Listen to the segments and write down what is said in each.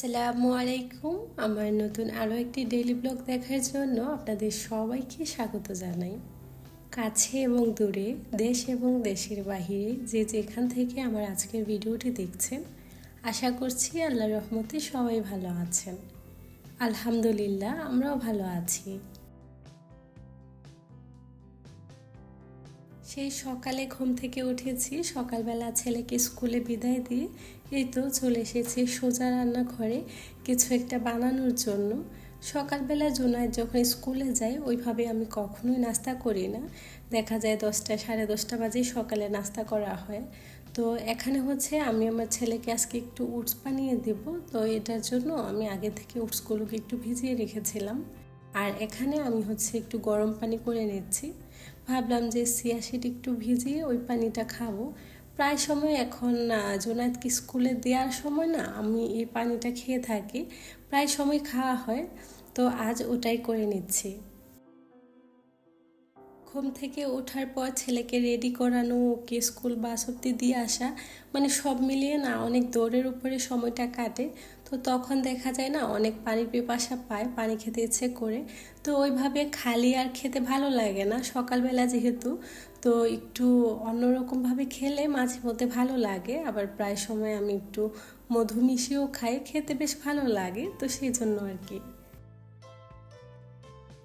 আসসালামু আলাইকুম। আমার নতুন আরও একটি ডেলি ব্লগ দেখার জন্য আপনাদের সবাইকে স্বাগত জানাই। কাছে এবং দূরে, দেশ এবং দেশের বাহিরে যে যেখান থেকে আমার আজকের ভিডিওটি দেখছেন, আশা করছি আল্লাহ রহমতে সবাই ভালো আছেন। আলহামদুলিল্লাহ, আমরাও ভালো আছি। সেই সকালে ঘুম থেকে উঠেছি। সকালবেলা ছেলেকে স্কুলে বিদায় দিয়ে এই তো চলে এসেছি সোজা রান্নাঘরে কিছু একটা বানানোর জন্য। সকালবেলা জোনায় যখন স্কুলে যাই ওইভাবে আমি কখনোই নাস্তা করি না। দেখা যায় দশটা, সাড়ে দশটা বাজে সকালে নাস্তা করা হয়। তো এখানে হচ্ছে আমি আমার ছেলেকে আজকে একটু উটস বানিয়ে দেব। তো এটার জন্য আমি আগে থেকে উটসগুলোকে একটু ভিজিয়ে রেখেছিলাম। আর এখানে আমি হচ্ছে একটু গরম পানি করে নিচ্ছি। ভাবলাম যে সিয়াশিট একটু ভিজিয়ে ওই পানিটা খাব। প্রায় সময় এখন জোনায়েতকে স্কুলে দেওয়ার সময় না আমি এই পানিটা খেয়ে থাকি, প্রায় সময় খাওয়া হয়। তো আজ ওটাই করে নিচ্ছি। ঘুম থেকে ওঠার পর ছেলেকে রেডি করানো, ওকে স্কুল বাস অব্দি দিয়ে আসা মানে সব মিলিয়ে না অনেক দৌড়ের উপরে সময়টা কাটে। তো তখন দেখা যায় না, অনেক পানির পিপাসা পায়, পানি খেতে ইচ্ছে করে। তো ওইভাবে খালি আর খেতে ভালো লাগে না সকালবেলা যেহেতু। তো একটু অন্যরকমভাবে খেলে মাঝে মধ্যে ভালো লাগে, আবার প্রায় সময় আমি একটু মধু মিশিয়েও খাই, খেতে বেশ ভালো লাগে, তো সেই জন্য আর কি।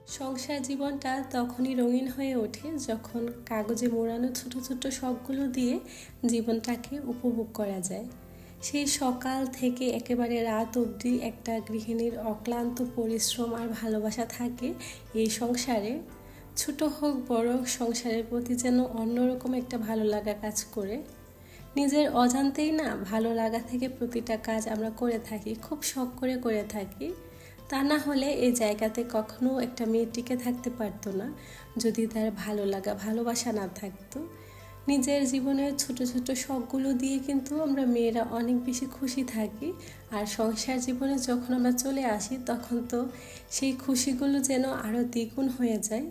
সংসার জীবনটা তখনই রঙিন হয়ে ওঠে যখন কাগজে মোড়ানো ছোট ছোট শখগুলো দিয়ে জীবনটাকে উপভোগ করা যায়। সেই সকাল থেকে একেবারে রাত অবধি একটা গৃহিণীর অক্লান্ত পরিশ্রম আর ভালোবাসা থাকে এই সংসারে। ছোট হোক, বড় সংসারের প্রতি যেন অন্যরকম একটা ভালো লাগা কাজ করে। নিজের অজান্তেই না ভালো লাগা থেকে প্রতিটা কাজ আমরা করে থাকি, খুব শখ করে করে থাকি। তা না হলে এই জায়গাতে কখনো একটা মেয়ে টিকে থাকতে পারতো না, যদি তার ভালো লাগা, ভালোবাসা না থাকতো। নিজের জীবনের ছোট ছোট শখগুলো দিয়ে কিন্তু আমরা মেয়েরা অনেক বেশি খুশি থাকি। আর সংসার জীবনে যখন আমরা চলে আসি, তখন তো সেই খুশিগুলো যেন আরও দ্বিগুণ হয়ে যায়।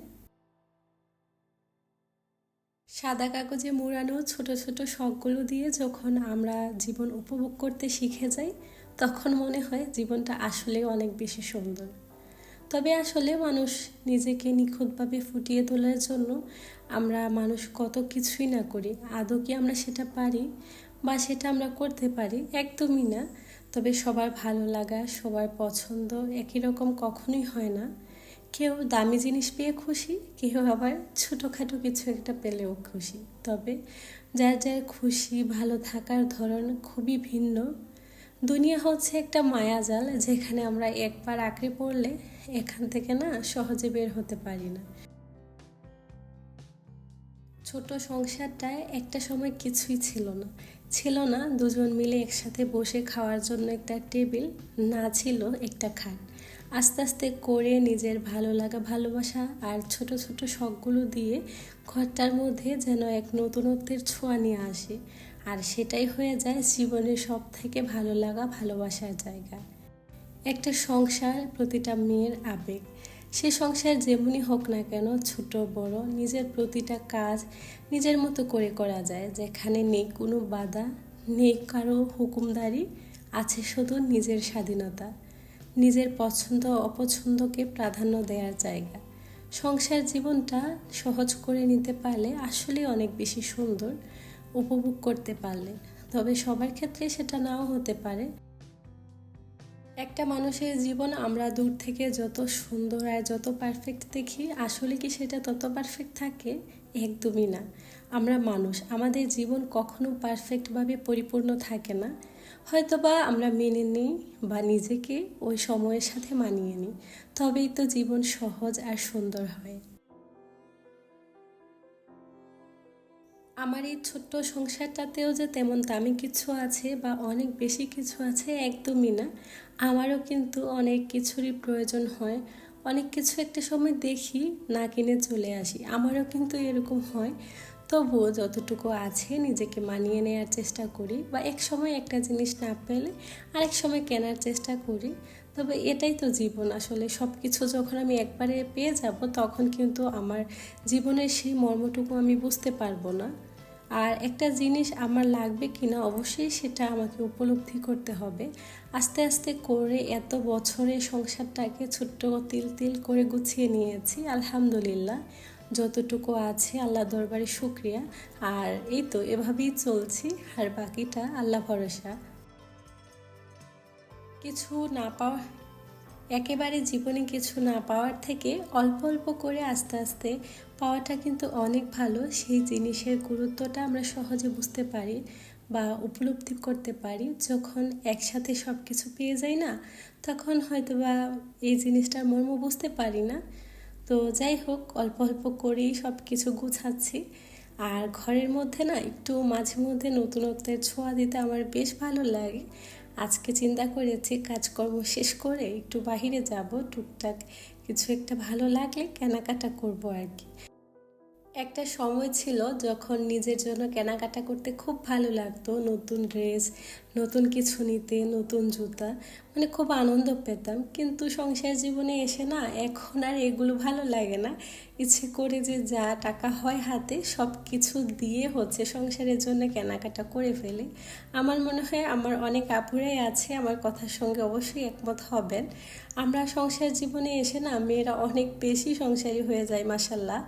সাদা কাগজে মোড়ানো ছোট ছোট শখগুলো দিয়ে যখন আমরা জীবন উপভোগ করতে শিখে যাই, তখন মনে হয় জীবনটা আসলে অনেক বেশি সুন্দর। তবে আসলে মানুষ নিজেকে নিখুঁতভাবে ফুটিয়ে তোলার জন্য আমরা মানুষ কত কিছুই না করি। আদৌ কি আমরা সেটা পারি বা সেটা আমরা করতে পারি? একদমই না। তবে সবার ভালো লাগা, সবার পছন্দ একই রকম কখনোই হয় না। কেউ দামি জিনিস পেয়ে খুশি, কেউ আবার ছোটোখাটো কিছু একটা পেলেও খুশি। তবে যার যার খুশি, ভালো থাকার ধরন খুবই ভিন্ন। দুনিয়া হচ্ছে একটা মায়াজাল যেখানে আমরা একবার আঁকড়ে পড়লে এখান থেকে না সহজে বের হতে পারি না। ছোট সংসারটায় একটা সময় কিছুই ছিল না। ছিল না, দুজন মিলে একসাথে বসে খাওয়ার জন্য একটা টেবিল, না ছিল একটা খাট। আস্তে আস্তে করে নিজের ভালো লাগা, ভালোবাসা আর ছোট ছোট শখগুলো দিয়ে ঘরটার মধ্যে যেন এক নতুনত্বের ছোঁয়া নিয়ে আসে। আর সেটাই হয়ে যায় জীবনের সব থেকে ভালো লাগা, ভালোবাসার জায়গা। একটা সংসার প্রতিটা মেয়ের আবেগ। সে সংসার যেমনই হোক না কেন, ছোট, বড়, নিজের প্রতিটা কাজ নিজের মতো করে করা যায়। যেখানে নেই কোনো বাধা, নেই কারও হুকুমদারি, আছে শুধু নিজের স্বাধীনতা। নিজের পছন্দ অপছন্দকে প্রাধান্য দেওয়ার জায়গা। সংসার জীবনটা সহজ করে নিতে পারলে আসলে অনেক বেশি সুন্দর, উপভোগ করতে পারলে। তবে সবার ক্ষেত্রে সেটা নাও হতে পারে। একটা মানুষের জীবন আমরা দূর থেকে যত সুন্দর আর যত পারফেক্ট দেখি, আসলে কি সেটা তত পারফেক্ট থাকে? একদমই না। আমরা মানুষ, আমাদের জীবন কখনো পারফেক্টভাবে পরিপূর্ণ থাকে না। হয়তো বা আমরা মেনে নিই বা নিজেকে ওই সময়ের সাথে মানিয়ে নিই, তবেই তো জীবন সহজ আর সুন্দর হয়। আমার এই ছোট্ট সংসারটাতেও যে তেমন দামি কিছু আছে বা অনেক বেশি কিছু আছে, একদমই না। আমারও কিন্তু অনেক কিছুরই প্রয়োজন হয়। অনেক কিছু একটা সময় দেখি, না কিনে চলে আসি। আমারও কিন্তু এরকম হয়। তবুও যতটুকু আছে নিজেকে মানিয়ে নেওয়ার চেষ্টা করি বা এক সময় একটা জিনিস না পেলে আরেক সময় কেনার চেষ্টা করি। তবে এটাই তো জীবন। আসলে সব কিছু যখন আমি একবারে পেয়ে যাব, তখন কিন্তু আমার জীবনের সেই মর্মটুকু আমি বুঝতে পারব না। আর একটা জিনিস আমার লাগবে কিনা অবশ্যই সেটা আমাকে উপলব্ধি করতে হবে। আস্তে আস্তে করে এত বছরে সংসারটাকে ছোট্ট তিল তিল করে গুছিয়ে নিয়েছি, আলহামদুলিল্লাহ। যতটুকু আছে আল্লাহ দরবারে শুক্রিয়া। আর এই তো এভাবেই চলছি, আর বাকিটা আল্লাহ ভরসা। কিছু না পাওয়া একেবারে জীবনে কিছু না পাওয়ার থেকে অল্প অল্প করে আস্তে আস্তে পাওয়াটা কিন্তু অনেক ভালো। সেই জিনিসের গুরুত্বটা আমরা সহজে বুঝতে পারি বা উপলব্ধি করতে পারি। যখন একসাথে সব কিছু পেয়ে যাই না, তখন হয়তো বা এই জিনিসটার মর্ম বুঝতে পারি না। তো যাই হোক, অল্প অল্প করেই সব কিছু গুছাচ্ছি। আর ঘরের মধ্যে না, একটু মাঝে মধ্যে নতুনত্বের ছোঁয়া দিতে আমার বেশ ভালো লাগে। আজকে চিন্তা করেছি কাজকর্ম শেষ করে একটু বাহিরে যাব। টুকটাক কিছু একটা ভালো লাগলে কেনাকাটা করব আর কি। একটা সময় ছিল যখন নিজের জন্য কেনাকাটা করতে খুব ভালো লাগতো। নতুন ড্রেস নতুন কিছু নিতে, নতুন জুতা মানে খুব আনন্দ পেতাম। কিন্তু সংসার জীবনে এসে না এখন আর এগুলো ভালো লাগে না। ইচ্ছে করে যে যা টাকা হয় হাতে সব কিছু দিয়ে হচ্ছে সংসারের জন্য কেনাকাটা করে ফেলে। আমার মনে হয় আমার অনেক আপুরাই আছে, আমার কথার সঙ্গে অবশ্যই একমত হবেন। আমরা সংসার জীবনে এসে না মেয়েরা অনেক বেশি সংসারী হয়ে যায় মাসাল্লাহ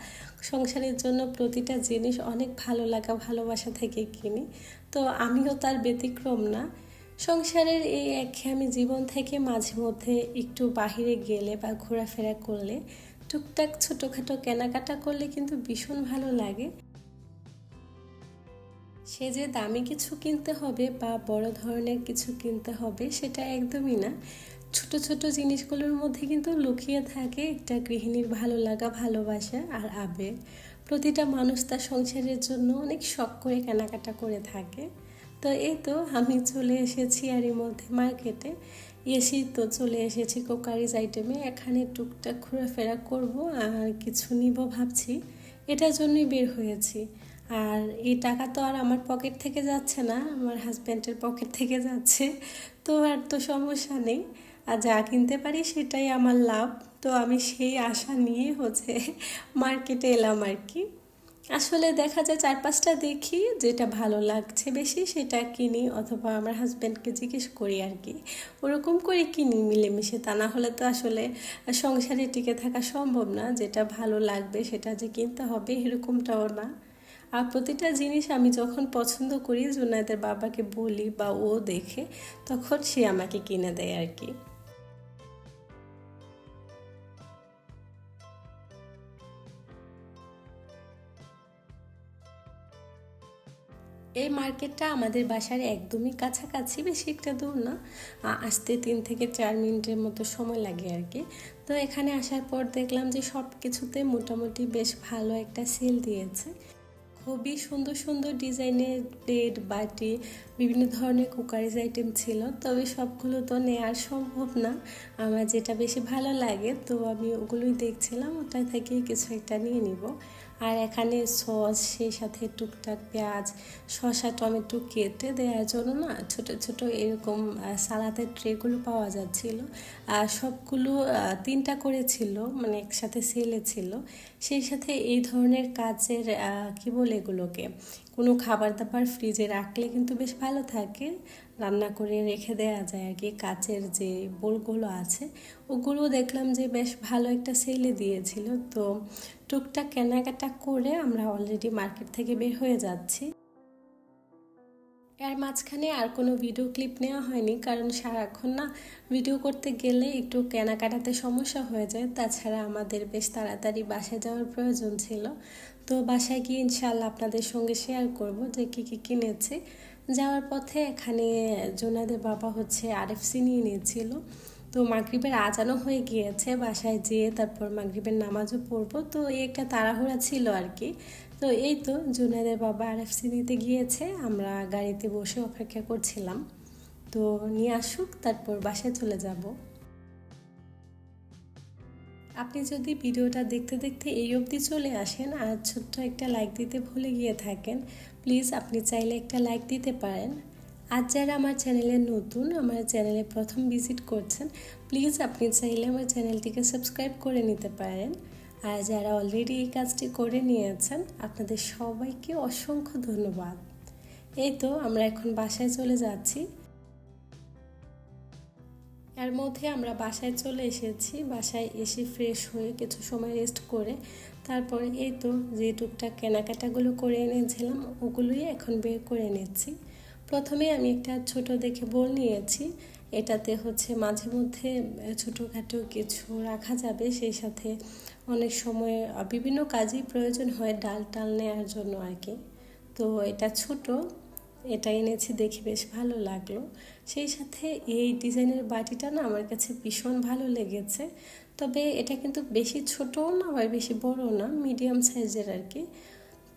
সংসারের জন্য প্রতিটা জিনিস অনেক ভালো লাগা, ভালোবাসা থেকে কিনি। তো আমিও তার ব্যতিক্রম না। সংসারের এই একঘেয়েমি জীবন থেকে মাঝে মধ্যে একটু বাহিরে গেলে বা ঘোরাফেরা করলে টুকটাক ছোটোখাটো কেনাকাটা করলে কিন্তু ভীষণ ভালো লাগে। সে যে দামি কিছু কিনতে হবে বা বড় ধরনের কিছু কিনতে হবে সেটা একদমই না। ছোট ছোট জিনিসগুলোর মধ্যে কিন্তু লুকিয়ে থাকে একটা গৃহিণীর ভালো লাগা, ভালোবাসা আর আবেগ। প্রতিটা মানুষ তার সংসারের জন্য অনেক শখ করে কেনাকাটা করে থাকে। তো এই তো আমি চলে এসেছি এরই মধ্যে মার্কেটে। এসেই তো চলে এসেছি কোকারিজ আইটেমে। এখানে টুকটাক ঘোরাফেরা করব আর কিছু নিব ভাবছি। এটার জন্যই বের হয়েছি। আর এই টাকা তো আর আমার পকেট থেকে যাচ্ছে না, আমার হাজব্যান্ডের পকেট থেকে যাচ্ছে। তো আর তো সমস্যা নেই। আর যা কিনতে পারি সেটাই আমার লাভ। তো আমি সেই আশা নিয়ে হচ্ছে মার্কেটে এলাম আর কি। আসলে দেখা যায় চার পাঁচটা দেখি যেটা ভালো লাগছে বেশি সেটা কিনি অথবা আমার হাজব্যান্ডকে জিজ্ঞেস করি আর কি। ওরকম করে কিনি মিলেমিশে, তা না হলে তো আসলে সংসারে টিকে থাকা সম্ভব না। যেটা ভালো লাগবে সেটা যে কিনতে হবে এরকমটাও না। আর প্রতিটা জিনিস আমি যখন পছন্দ করি, জুনায়দের বাবাকে বলি বা ও দেখে, তখন সে আমাকে কিনে দেয় আর কি। এই মার্কেটটা আমাদের বাসার একদমই কাছাকাছি, বেশি একটা দূর না। আসতে তিন থেকে চার মিনিটের মতো সময় লাগে আর কি। তো এখানে আসার পর দেখলাম যে সব কিছুতে মোটামুটি বেশ ভালো একটা সেল দিয়েছে। খুবই সুন্দর সুন্দর ডিজাইনের প্লেট, বাটি, বিভিন্ন ধরনের কুকারিজ আইটেম ছিল। তবে সবগুলো তো নেওয়ার সম্ভব না। আমার যেটা বেশি ভালো লাগে, তো আমি ওগুলোই দেখছিলাম। ওটা থেকেই কিছু একটা নিয়ে নিব। আর এখানে সস, সেই সাথে টুকটাক পেঁয়াজ, শসা, টমেটো কেটে দেওয়ার জন্য না ছোট ছোট এরকম সালাদের ট্রেগুলো পাওয়া যাচ্ছিল। আর সবগুলো তিনটা করে ছিল মানে একসাথে সেলে ছিল। সেই সাথে এই ধরনের কাজের কি বলে এগুলোকে, কোনো খাবার দাবার ফ্রিজে রাখলে কিন্তু বেশ ভালো থাকে। রান্না করে রেখে দেওয়া যায় আর কি, কাচের যে বোলগুলো আছে, ওগুলো দেখলাম যে বেশ ভালো একটা সেলে দিয়েছিল। তো টুকটাক কেনাকাটা করে আমরা অলরেডি মার্কেট থেকে বের হয়ে যাচ্ছি। এর মাঝখানে আর কোনো ভিডিও ক্লিপ নেওয়া হয়নি, কারণ সারাক্ষণ না ভিডিও করতে গেলে একটু কেনাকাটাতে সমস্যা হয়ে যায়। তাছাড়া আমাদের বেশ তাড়াতাড়ি বাসায় যাওয়ার প্রয়োজন ছিল। তো বাসায় গিয়ে ইনশাল্লাহ আপনাদের সঙ্গে শেয়ার করব যে কী কী কিনেছে। যাওয়ার পথে এখানে জোনাদের বাবা হচ্ছে আরএফসি নিয়ে নিয়েছিল। তো মাগরীবের আজানো হয়ে গিয়েছে, বাসায় যেয়ে তারপর মাগরীবের নামাজও পড়ব। তো এই একটা তাড়াহুড়া ছিল আর কি তো এই তো জুনাদের বাবা আরএফসি নিতে গিয়েছে, আমরা গাড়িতে বসে অপেক্ষা করছিলাম। তো নিয়ে আসুক, তারপর বাসায় চলে যাব। আপনি যদি ভিডিওটা দেখতে দেখতে এই অবধি চলে আসেন, আর ছোট্ট একটা লাইক দিতে ভুলে গিয়ে থাকেন প্লিজ আপনি চাইলে একটা লাইক দিতে পারেন। আজ যারা আমার চ্যানেলে নতুন, আমার চ্যানেলে প্রথম ভিজিট করছেন প্লিজ আপনি চাইলে আমার চ্যানেলটিকে সাবস্ক্রাইব করে নিতে পারেন। আর যারা অলরেডি এই কাজটি করে নিয়েছেন, আপনাদের সবাইকে অসংখ্য ধন্যবাদ। এই তো, আমরা এখন বাসায় চলে যাচ্ছি। এর মধ্যে আমরা বাসায় চলে এসেছি। বাসায় এসে ফ্রেশ হয়ে কিছু সময় রেস্ট করে তারপরে এই তো, যে টুকটাক কেনাকাটাগুলো করে এনেছিলাম, ওগুলোই এখন বের করে নিচ্ছি। প্রথমে আমি একটা ছোট দেখে বল নিয়েছি। এটাতে হচ্ছে মাঝে মধ্যে ছোটোখাটো কিছু রাখা যাবে। সেই সাথে অনেক সময় বিভিন্ন কাজেই প্রয়োজন হয় ডাল টাল নেওয়ার জন্য আর কি তো এটা ছোট, এটা এনেছি দেখে বেশ ভালো লাগল। সেই সাথে এই ডিজাইনের বাটিটা না আমার কাছে ভীষণ ভালো লেগেছে। তবে এটা কিন্তু বেশি ছোটও না বা বেশি বড়ও না, মিডিয়াম সাইজের আর কি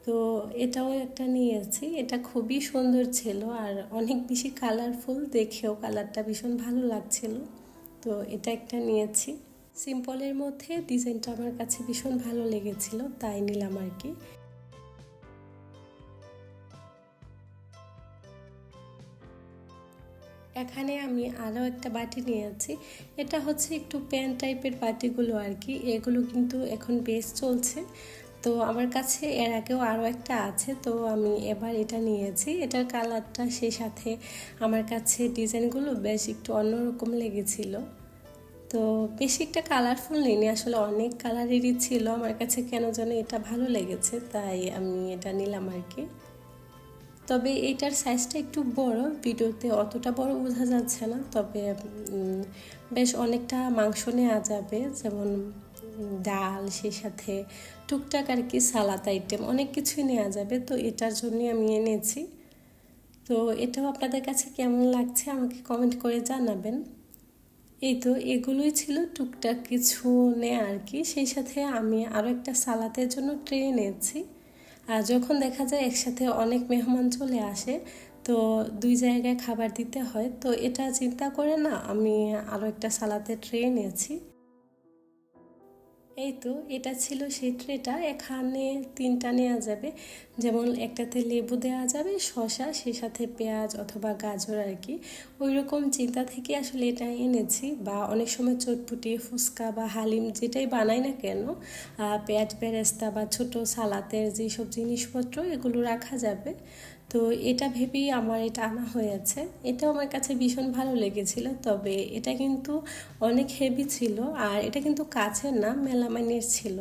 তো এটাও একটা নিয়েছি। এটা খুবই সুন্দর ছিল আর অনেক বেশি কালারফুল দেখেও কালারটা ভীষণ ভালো লাগছিল। তো এটা একটা নিয়েছি। সিম্পলের মধ্যে ডিজাইনটা আমার কাছে ভীষণ ভালো লেগেছিল, তাই নিলাম আর কি। এখানে আমি আরও একটা বাটি নিয়েছি। এটা হচ্ছে একটু প্যান টাইপের বাটিগুলো আর কি। এগুলো কিন্তু এখন বেশ চলছে। তো আমার কাছে এর আগেও আরও একটা আছে, তো আমি এবার এটা নিয়েছি। এটার কালারটা সেই সাথে আমার কাছে ডিজাইনগুলো বেশ একটু অন্যরকম লেগেছিল। তো বেশি একটা কালারফুল নেই আসলে অনেক কালারেরই ছিল। আমার কাছে কেন যেন এটা ভালো লেগেছে, তাই আমি এটা নিলাম আর কি। তবে এটার সাইজটা একটু বড়, ভিডিওতে অতটা বড় বোঝা যাচ্ছে না, তবে বেশ অনেকটা মাংস নেওয়া যাবে। যেমন ডাল, সেই সাথে টুকটাক আর কি সালাদ আইটেম অনেক কিছুই নেওয়া যাবে। তো এটার জন্যই আমি এনেছি। তো এটাও আপনাদের কাছে কেমন লাগছে আমাকে কমেন্ট করে জানাবেন। এই তো এগুলোই ছিল টুকটাক কিছু নেয়া আর কি। সেই সাথে আমি আরও একটা সালাতের জন্য ট্রে নিয়েছি আর যখন দেখা যায় একসাথে অনেক মেহমান চলে আসে, তো দুই জায়গায় খাবার দিতে হয়। তো এটা চিন্তা করে না, আমি আরও একটা সালাতে ট্রে নিয়েছি এই তো, এটা ছিল সেই ট্রেটা। এখানে তিনটা নেওয়া যাবে। যেমন একটাতে লেবু দেওয়া যাবে শশা সেই সাথে পেঁয়াজ অথবা গাজর আর কি। ওই রকম চিন্তা থেকে আসলে এটা এনেছি বা অনেক সময় চটপুটি ফুচকা বা হালিম যেটাই বানাই না কেন পেঁয়াজ বেরেস্তা বা ছোট সালাতের যেসব জিনিসপত্র, এগুলো রাখা যাবে। তো এটা ভেবেই আমার এটা আনা হয়েছে। এটাও আমার কাছে ভীষণ ভালো লেগেছিল, তবে এটা কিন্তু অনেক হেভি ছিল আর এটা কিন্তু কাছের না, মেলামাইনের ছিল।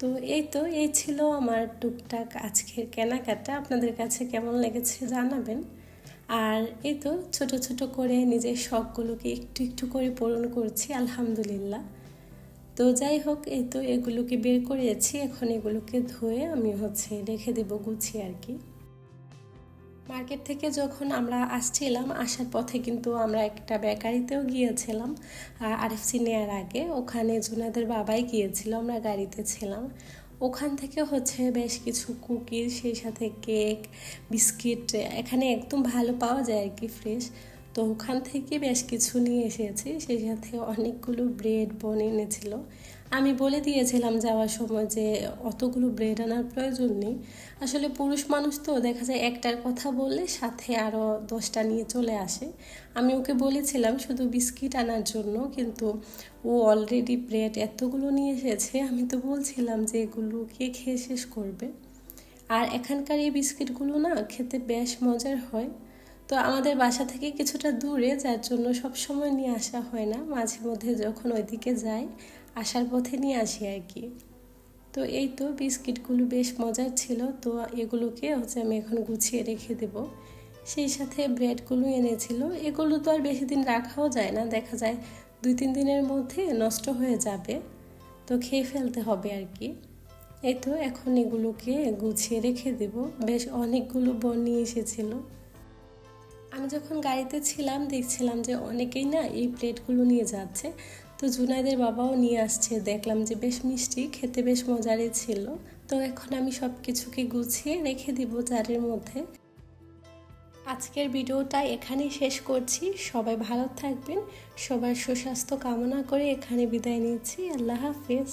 তো এই তো, এই ছিল আমার টুকটাক আজকের কেনাকাটা। আপনাদের কাছে কেমন লেগেছে জানাবেন। আর এই তো, ছোট ছোট করে নিজের শখগুলোকে একটু একটু করে পূরণ করছি, আলহামদুলিল্লাহ। তো যাই হোক, এই তো এগুলোকে বের করেছি, এখন এগুলোকে ধুয়ে আমি হচ্ছে রেখে দেবো গুছিয়ে আর কি। মার্কেট থেকে যখন আমরা আসছিলাম, আসার পথে কিন্তু আমরা একটা বেকারিতেও গিয়েছিলাম আরএফসি নেওয়ার আগে। ওখানে জুনাদের বাবাই গিয়েছিল, আমরা গাড়িতে ছিলাম। ওখান থেকে হচ্ছে বেশ কিছু কুকিজ, সেই সাথে কেক, বিস্কিট, এখানে একদম ভালো পাওয়া যায় আর কি ফ্রেশ। তো ওখান থেকে বেশ কিছু নিয়ে এসেছি, সেই সাথে অনেকগুলো ব্রেড বন এনেছিল। আমি বলে দিয়েছিলাম যাওয়ার সময় যে অতগুলো ব্রেড আনার প্রয়োজন নেই। আসলে পুরুষ মানুষ তো, দেখা যায় একটার কথা বললে সাথে আরও দশটা নিয়ে চলে আসে। আমি ওকে বলেছিলাম শুধু বিস্কিট আনার জন্য, কিন্তু ও অলরেডি ব্রেড এতগুলো নিয়ে এসেছে, আমি তো বলছিলাম যে এগুলো কে খেয়ে শেষ করবে। আর এখানকার এই বিস্কিটগুলো না খেতে বেশ মজার হয়। তো আমাদের বাসা থেকে কিছুটা দূরে, যার জন্য সব সময় নিয়ে আসা হয় না। মাঝে মধ্যে যখন ওইদিকে যাই আসার পথে নিয়ে আসি আর কি। তো এই তো বিস্কিটগুলো বেশ মজার ছিল। তো এগুলোকে হচ্ছে আমি এখন গুছিয়ে রেখে দেব। সেই সাথে ব্রেডগুলো এনেছিল। এগুলো তো আর বেশি দিন রাখাও যায় না। দেখা যায় দুই তিন দিনের মধ্যে নষ্ট হয়ে যাবে। তো খেয়ে ফেলতে হবে আর কি। এই তো এখন এগুলোকে গুছিয়ে রেখে দেব। বেশ অনেকগুলো বন নিয়ে এসেছিল। আমি যখন গাড়িতে ছিলাম, দেখছিলাম যে অনেকেই না এই প্লেটগুলো নিয়ে যাচ্ছে। তো জুনাইদের বাবাও নিয়ে আসছে। দেখলাম যে বেশ মিষ্টি, খেতে বেশ মজারই ছিল। তো এখন আমি সব কিছুকে গুছিয়ে রেখে দিব জারের মধ্যে। আজকের ভিডিওটা এখানেই শেষ করছি। সবাই ভালো থাকবেন, সবার সুস্বাস্থ্য কামনা করে এখানে বিদায় নিচ্ছি। আল্লাহ হাফিজ।